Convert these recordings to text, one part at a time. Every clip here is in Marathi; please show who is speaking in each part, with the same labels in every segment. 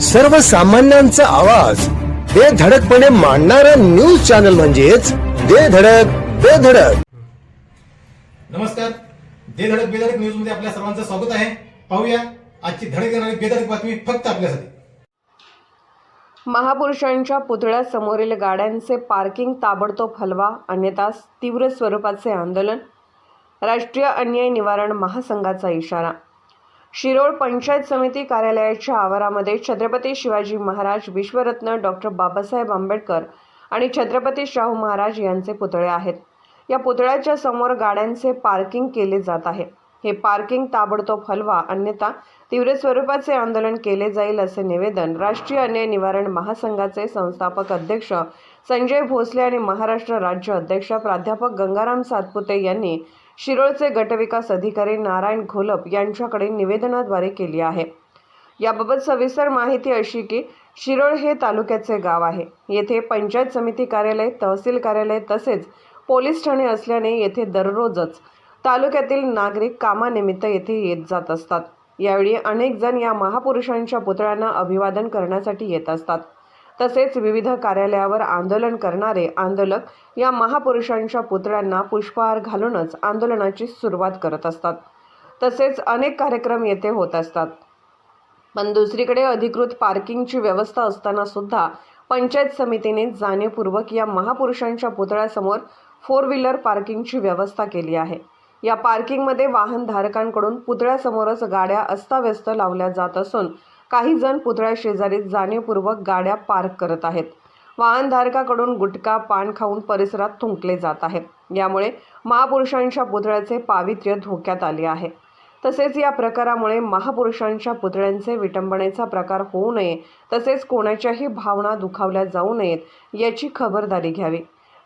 Speaker 1: सर्वसामान्यांचा आवाज. बेधडकपणे मांडणारा न्यूज चॅनल म्हणजेच बेधडक बेधडक
Speaker 2: नमस्कार. दे धडक बेधडक न्यूजमध्ये आपल्या सर्वांचं स्वागत आहे. पाहूया आजची धडक देणारी बेधडक बातमी फक्त आपल्यासाठी.
Speaker 3: महापुरुषांच्या पुतळ्यासमोरील गाड्यांचे पार्किंग ताबडतोब हलवा अन्यथा तीव्र स्वरूपाचे आंदोलन. राष्ट्रीय अन्याय निवारण महासंघाचा इशारा. शिरोळ पंचायत समिती कार्यालयाच्या आवारामध्ये छत्रपती शिवाजी महाराज विश्वरत्न डॉक्टर बाबासाहेब आंबेडकर आणि छत्रपती शाहू महाराज यांचे पुतळे आहेत. या पुतळ्याच्या समोर गाड्यांचे पार्किंग केले जात आहे. हे पार्किंग ताबडतोब हलवा अन्यथा तीव्र स्वरूपाचे आंदोलन केले जाईल असे निवेदन राष्ट्रीय अन्याय निवारण महासंघाचे संस्थापक अध्यक्ष संजय भोसले आणि महाराष्ट्र राज्य अध्यक्ष प्राध्यापक गंगाराम सातपुते यांनी शिरोळचे गटविकास अधिकारी नारायण घोलप यांच्याकडे निवेदनाद्वारे केली आहे. याबाबत सविस्तर माहिती अशी की शिरोळ हे तालुक्याचे गाव आहे. येथे पंचायत समिती कार्यालय तहसील कार्यालय तसेच पोलीस ठाणे असल्याने येथे दररोजच तालुक्यातील नागरिक कामानिमित्त येथे येत जात असतात. यावेळी अनेक जण या महापुरुषांच्या पुतळ्यांना अभिवादन करण्यासाठी येत असतात. तसेच विविध कार्यालयावर आंदोलन करणारे आंदोलक या महापुरुषांच्या पुतळ्यांना पुष्पहार घालूनच आंदोलनाची सुरुवात करत असतात. तसेच अनेक कार्यक्रम येथे होत असतात. पण दुसरीकडे अधिकृत पार्किंगची व्यवस्था असताना सुद्धा पंचायत समितीने जाणीवपूर्वक या महापुरुषांच्या पुतळ्यासमोर फोर व्हीलर पार्किंगची व्यवस्था केली आहे. या पार्किंगमध्ये वाहनधारकांकडून पुतळ्यासमोरच गाड्या अस्ताव्यस्त लावल्या जात असून काही जण पुतळ्या शेजारी जाणीवपूर्वक गाड्या पार्क करत आहेत. वाहनधारकाकडून गुटखा पान खाऊन परिसरात थुंकले जात आहे यामुळे महापुरुषांच्या पुतळ्याचे पावित्र्य धोक्यात आले आहे. तसेच या प्रकारामुळे महापुरुषांच्या पुतळ्यांचे विटंबनेचा प्रकार होऊ नये. तसेच कोणाच्याही भावना दुखावल्या जाऊ नयेत याची खबरदारी घ्यावी.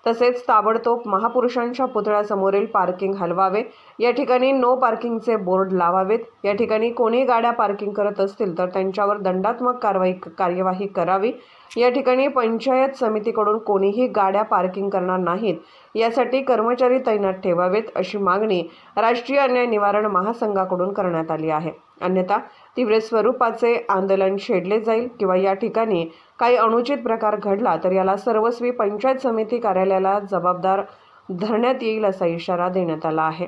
Speaker 3: तसेच ताबडतोब महापुरुषांच्या पुतळ्यासमोरील पार्किंग हलवावे. या ठिकाणी नो पार्किंगचे बोर्ड लावावेत. या ठिकाणी कोणी गाड्या पार्किंग करत असतील तर त्यांच्यावर दंडात्मक कारवाई कार्यवाही करावी. या ठिकाणी पंचायत समितीकडून कोणीही गाड्या पार्किंग करणार नाहीत. यासाठी कर्मचारी तैनात ठेवावेत अशी मागणी राष्ट्रीय अन्याय निवारण महासंघाकडून करण्यात आली आहे. अन्यथा तीव्र स्वरूपाचे आंदोलन छेडले जाईल किंवा या ठिकाणी काही अनुचित प्रकार घडला तर याला सर्वस्वी पंचायत समिती कार्यालयाला जबाबदार धरण्यात येईल असा इशारा देण्यात आला आहे.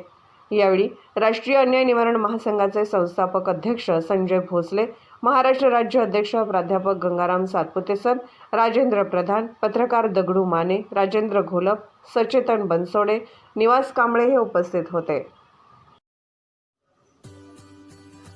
Speaker 3: यावेळी राष्ट्रीय अन्याय निवारण महासंघाचे संस्थापक अध्यक्ष संजय भोसले महाराष्ट्र राज्य अध्यक्ष प्राध्यापक गंगाराम सातपुते सर राजेंद्र प्रधान पत्रकार दगडू माने राजेंद्र घोलप सचेतन बनसोडे निवास कांबळे हे उपस्थित होते.